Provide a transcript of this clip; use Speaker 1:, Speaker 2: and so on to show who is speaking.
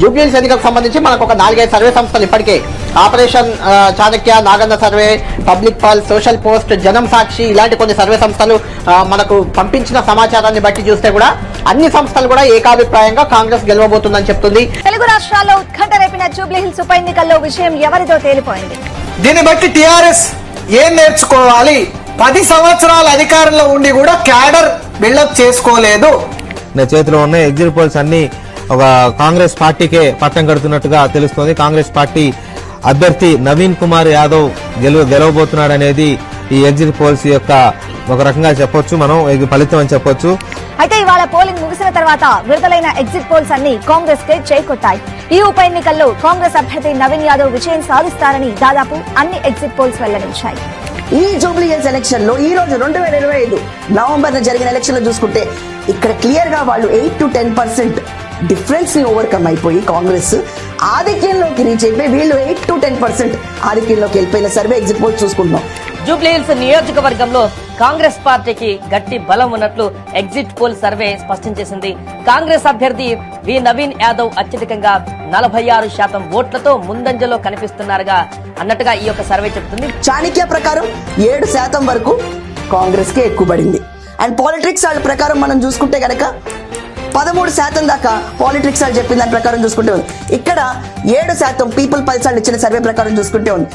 Speaker 1: జూబ్లీహిల్స్ ఎన్నికలకు సంబంధించి మనకు ఒక నాలుగైదు సర్వే సంస్థలు ఇప్పటికే. Operation Chanakya Naganna survey public Paul social post జనం సాక్షి ఇలాంటి కొన్ని సర్వే సంస్థలు మనకు పంపించిన సమాచారాన్ని బట్టి చూస్తే కూడా అన్ని సంస్థలు కూడా ఏకాభిప్రాయంగా కాంగ్రెస్ గెలవబోతుందని చెప్తుంది.
Speaker 2: తెలుగు రాష్ట్రాల్లో ఉత్కంఠ రేపిన జూబ్లీహిల్స్ ఉప ఎన్నికల్లో విషయం ఎవరిదో తేలిపోయింది.
Speaker 3: దీన్ని బట్టి టిఆర్ఎస్ ఏం నేర్చుకోవాలి? పది సంవత్సరాల అధికారంలో ఉండి కూడా క్యాడర్ బిల్డప్ చేసుకోలేదు.
Speaker 4: నా చేతిలో ఉన్న ఎగ్జిట్ పోల్స్ అన్ని ఒక కాంగ్రెస్ పార్టీకే పట్టం కడుతున్నట్టుగా తెలుస్తోంది. కాంగ్రెస్ పార్టీ అభ్యర్థి నవీన్ కుమార్ యాదవ్ గెలు గెలవబోతున్నాడు అనేది ఈ ఎగ్జిట్ పోల్స్ యొక్క ఒక రకంగా చెప్పొచ్చు మనం ఇది ఫలితం అని చెప్పొచ్చు.
Speaker 2: అయితే ఇవాళ పోలింగ్ ముగిసిన తర్వాత విడుదలైన ఎగ్జిట్ పోల్స్ అన్ని కాంగ్రెస్ కే చేకొట్టాయి. ఈ ఉప ఎన్నికల్లో కాంగ్రెస్ అభ్యర్థి నవీన్ యాదవ్ విజయం సాధిస్తారని దాదాపు అన్ని ఎగ్జిట్ పోల్స్ వెల్లడించాయి.
Speaker 5: ఈ జూబ్లీ హిల్స్ ఎలక్షన్లో ఈ రోజు రెండు వేల ఇరవై ఐదు నవంబర్లో జరిగిన ఎలక్షన్లో చూసుకుంటే ఇక్కడ క్లియర్గా వాళ్ళు ఎయిట్ టు టెన్ పర్సెంట్ డిఫరెన్స్ని ఓవర్కమ్ అయిపోయి కాంగ్రెస్ ఆధిక్యంలోకి రీచ్ అయిపోయి వీళ్ళు ఎయిట్ టు టెన్ పర్సెంట్ ఆధిక్యంలోకి వెళ్ళిపోయిన సర్వే ఎగ్జిట్ పోల్ చూసుకుంటున్నాం.
Speaker 6: జూబ్లీహిల్స్ నియోజకవర్గంలో కాంగ్రెస్ పార్టీకి గట్టి బలం ఉన్నట్లు ఎగ్జిట్ పోల్ సర్వే స్పష్టం చేసింది. కాంగ్రెస్ అభ్యర్థి వి నవీన్ యాదవ్ అత్యధికంగా నలభై ఆరు శాతం ఓట్లతో ముందంజలో కనిపిస్తున్నారుగా అన్నట్టుగా ఈ యొక్క సర్వే చెబుతుంది
Speaker 5: చాణక్య ప్రకారం ఏడు శాతం వరకు కాంగ్రెస్కి ఎక్కువ పడింది అండ్ పాలిటిక్స్ వాళ్ళ ప్రకారం మనం చూసుకుంటే గనక పదమూడు శాతం దాకా పాలిటిక్స్ అని చెప్పిన దాని ప్రకారం చూసుకుంటే ఉంది. ఇక్కడ ఏడు శాతం పీపుల్ పల్స్ అని ఇచ్చిన సర్వే ప్రకారం చూసుకుంటే ఉంది.